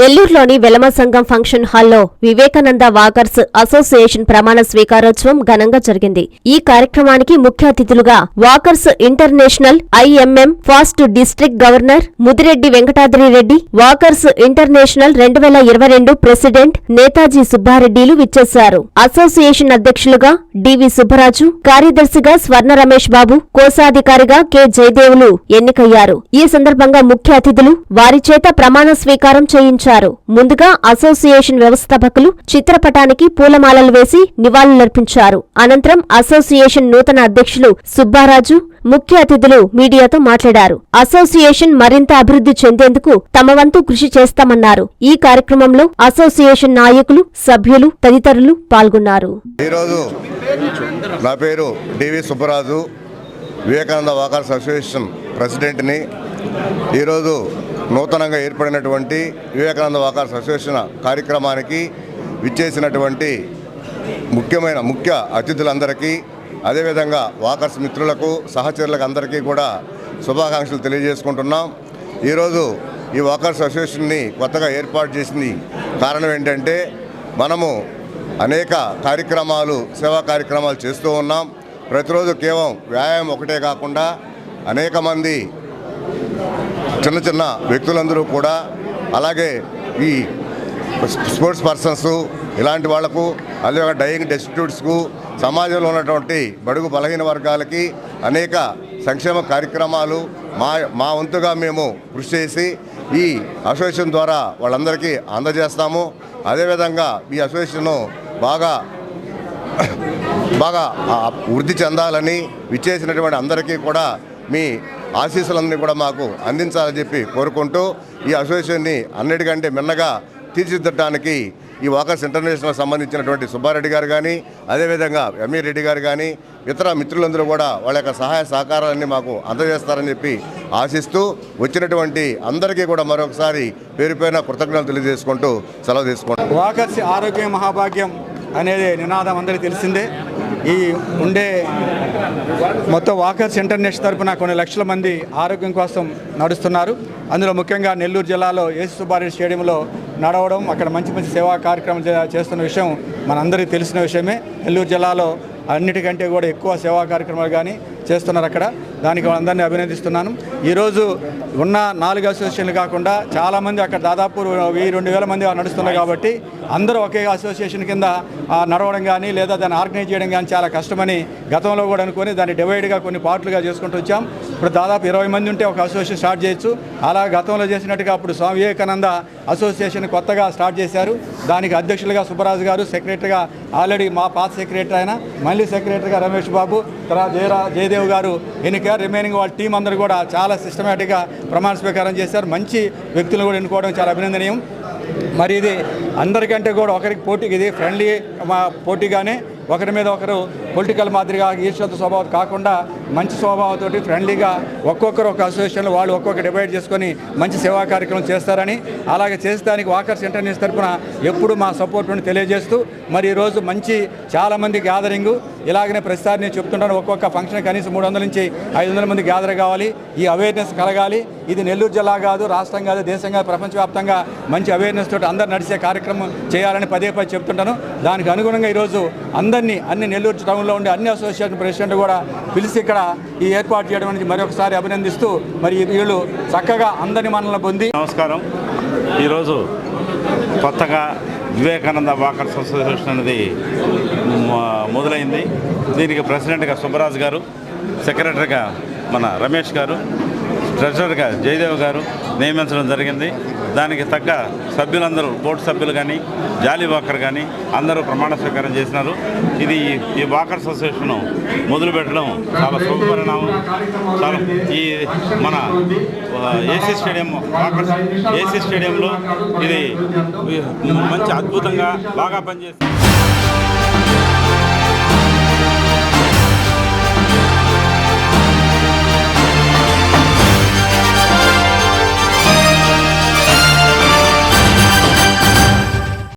నెల్లూరులోని వెలమ సంఘం ఫంక్షన్ హాల్లో వివేకానంద వాకర్స్ అసోసియేషన్ ప్రమాణ స్వీకారోత్సవం ఘనంగా జరిగింది. ఈ కార్యక్రమానికి ముఖ్య అతిథులుగా walkers international IMM past district governor Mudireddy Venkatadri Reddy walkers international రెండు వేల ఇరవై రెండు ప్రెసిడెంట్ నేతాజీ సుబ్బారెడ్డిలు విచ్చేశారు. అసోసియేషన్ అధ్యక్షులుగా డివి సుబ్బరాజు కార్యదర్శిగా స్వర్ణ రమేష్ బాబు కోశాధికారిగా కె జయదేవులు ఎన్నికయ్యారు. ఈ సందర్భంగా ముఖ్య అతిథులు వారి చేత ప్రమాణ స్వీకారం చేయించారు. ముందుగా అసోసియేషన్ వ్యవస్థాపకులు చిత్రపటానికి పూలమాలలు వేసి నివాళులర్పించారు. అనంతరం అసోసియేషన్ నూతన అధ్యక్షులు సుబ్బారాజు ముఖ్య అతిథులు మీడియాతో మాట్లాడారు. అసోసియేషన్ మరింత అభివృద్ధి చెందేందుకు తమ వంతు కృషి చేస్తామన్నారు. ఈ కార్యక్రమంలో అసోసియేషన్ నాయకులు సభ్యులు తదితరులు పాల్గొన్నారు. ఈరోజు నా పేరు DV Subbaraju Vivekananda walkers association ప్రెసిడెంట్ని. ఈరోజు నూతనంగా ఏర్పడినటువంటి వివేకానంద వాకర్స్ అసోసియేషన్ కార్యక్రమానికి విచ్చేసినటువంటి ముఖ్యమైన ముఖ్య అతిథులందరికీ అదేవిధంగా వాకర్స్ మిత్రులకు సహచరులకు అందరికీ కూడా శుభాకాంక్షలు తెలియజేసుకుంటున్నాం. ఈరోజు ఈ వాకర్స్ అసోసియేషన్ని కొత్తగా ఏర్పాటు చేసింది కారణం ఏంటంటే మనము అనేక కార్యక్రమాలు సేవా కార్యక్రమాలు చేస్తూ ఉన్నాం. ప్రతిరోజు కేవలం వ్యాయామం ఒకటే కాకుండా అనేక మంది చిన్న చిన్న వ్యక్తులందరూ కూడా అలాగే ఈ స్పోర్ట్స్ పర్సన్స్ ఇలాంటి వాళ్ళకు అలాగే డయింగ్ డెస్టిట్యూట్స్కు సమాజంలో ఉన్నటువంటి బడుగు బలహీన వర్గాలకి అనేక సంక్షేమ కార్యక్రమాలు మా మా వంతుగా మేము కృషి చేసి ఈ అసోసియేషన్ ద్వారా వాళ్ళందరికీ అందజేస్తాము. అదేవిధంగా ఈ అసోసియేషన్ను బాగా బాగా వృద్ధి చెందాలని విచ్చేసినటువంటి అందరికీ కూడా మీ ఆశీస్సులన్నీ కూడా మాకు అందించాలని చెప్పి కోరుకుంటూ ఈ అసోసియేషన్ని అన్నిటికంటే మిన్నగా తీర్చిదిద్దడానికి ఈ వాకర్స్ ఇంటర్నేషనల్ సంబంధించినటువంటి సుబ్బారెడ్డి గారు కానీ అదేవిధంగా ఎంఈ రెడ్డి గారు కానీ ఇతర మిత్రులందరూ కూడా వాళ్ళ యొక్క సహాయ సహకారాలన్నీ మాకు అందజేస్తారని చెప్పి ఆశిస్తూ వచ్చినటువంటి అందరికీ కూడా మరొకసారి పేరు కృతజ్ఞతలు తెలియజేసుకుంటూ సెలవు తీసుకుంటాం వాకర్స్ ఆరోగ్య మహాభాగ్యం అనేది నినాదం అందరికీ తెలిసిందే. ఈ ఉండే మొత్తం వాకర్స్ ఇంటర్నేషనల్ తరపున కొన్ని లక్షల మంది ఆరోగ్యం కోసం నడుస్తున్నారు. అందులో ముఖ్యంగా నెల్లూరు జిల్లాలో ఏసు సుబ్బారెడ్డి స్టేడియంలో నడవడం అక్కడ మంచి మంచి సేవా కార్యక్రమాలు చేస్తున్న విషయం మనందరికీ తెలిసిన విషయమే. నెల్లూరు జిల్లాలో అన్నిటికంటే కూడా ఎక్కువ సేవా కార్యక్రమాలు కానీ చేస్తున్నారు అక్కడ. దానికి వాళ్ళందరినీ అభినందిస్తున్నాను. ఈరోజు ఉన్న నాలుగు అసోసియేషన్లు కాకుండా చాలామంది అక్కడ దాదాపు వెయ్యి రెండు వేల మంది నడుస్తున్నారు కాబట్టి అందరూ ఒకే అసోసియేషన్ కింద నడవడం కానీ లేదా దాన్ని ఆర్గనైజ్ చేయడం కానీ చాలా కష్టమని గతంలో కూడా అనుకొని దాన్ని డివైడ్గా కొన్ని పార్ట్లుగా చేసుకుంటూ వచ్చాం. ఇప్పుడు దాదాపు ఇరవై మంది ఉంటే ఒక అసోసియేషన్ స్టార్ట్ చేయొచ్చు. అలా గతంలో చేసినట్టుగా అప్పుడు స్వామి వివేకానంద అసోసియేషన్ కొత్తగా స్టార్ట్ చేశారు. దానికి అధ్యక్షులుగా సుబ్బరాజు గారు సెక్రటరీగా ఆల్రెడీ మా పాత సెక్రటరీ ఆయన మళ్ళీ సెక్రటరీగా రమేష్ బాబు తర్వాత జయరా జయదేవ్ గారు ఎన్నిక రిమైనింగ్ వాళ్ళ టీం అందరూ కూడా చాలా సిస్టమేటిక్గా ప్రమాణ స్వీకారం చేశారు. మంచి వ్యక్తులను కూడా ఎన్నుకోవడం చాలా అభినందనీయం. మరి ఇది అందరికంటే కూడా ఒకరికి పోటీకి ఇది ఫ్రెండ్లీ మా పోటీగానే ఒకరి మీద ఒకరు పొలిటికల్ మాదిరిగా ఈశ్వర స్వభావం కాకుండా మంచి స్వభావంతో ఫ్రెండ్లీగా ఒక్కొక్కరు ఒక అసోసియేషన్లో వాళ్ళు ఒక్కొక్క డివైడ్ చేసుకొని మంచి సేవా కార్యక్రమం చేస్తారని అలాగే చేసేదానికి వాకర్స్ ఇంటర్నేషనల్ తరపున ఎప్పుడు మా సపోర్ట్ తెలియజేస్తూ మరి ఈరోజు మంచి చాలామంది గ్యాదరింగ్. ఇలాగనే ప్రతిసారి నేను చెప్తుంటాను ఒక్కొక్క ఫంక్షన్ కనీసం మూడు వందల నుంచి ఐదు వందల మంది గ్యాదర్ కావాలి. ఈ అవేర్నెస్ కలగాలి. ఇది నెల్లూరు జిల్లా కాదు రాష్ట్రం కాదు దేశం కాదు ప్రపంచవ్యాప్తంగా మంచి అవేర్నెస్ తోటి అందరు నడిచే కార్యక్రమం చేయాలని పదే పదే చెప్తుంటాను. దానికి అనుగుణంగా ఈరోజు అందరినీ అన్ని నెల్లూరు టౌన్లో ఉండే అన్ని అసోసియేషన్ ప్రెసిడెంట్ కూడా పిలిచి ఇక్కడ ఈ ఏర్పాటు చేయడం అనేది మరొకసారి అభినందిస్తూ మరి వీళ్ళు చక్కగా అందరి మనల్ని పొంది నమస్కారం. ఈరోజు కొత్తగా వివేకానంద వాకర్స్ అసోసియేషన్ అనేది మొదలైంది. దీనికి ప్రెసిడెంట్గా సుబ్బరాజు గారు సెక్రటరీగా మన రమేష్ గారు ట్రెజరర్గా జయదేవ్ గారు నియమించడం జరిగింది. దానికి తగ్గ సభ్యులందరూ బోర్డు సభ్యులు కానీ జాలీ వాకర్ కానీ అందరూ ప్రమాణ స్వీకారం చేసినారు. ఇది ఈ వాకర్స్ అసోసియేషన్ మొదలు పెట్టడం చాలా శుభపరిణామం. చాలా ఈ మన ఏసీ స్టేడియం వాకర్ ఏసీ స్టేడియంలో ఇది మంచి అద్భుతంగా బాగా పనిచేస్తుంది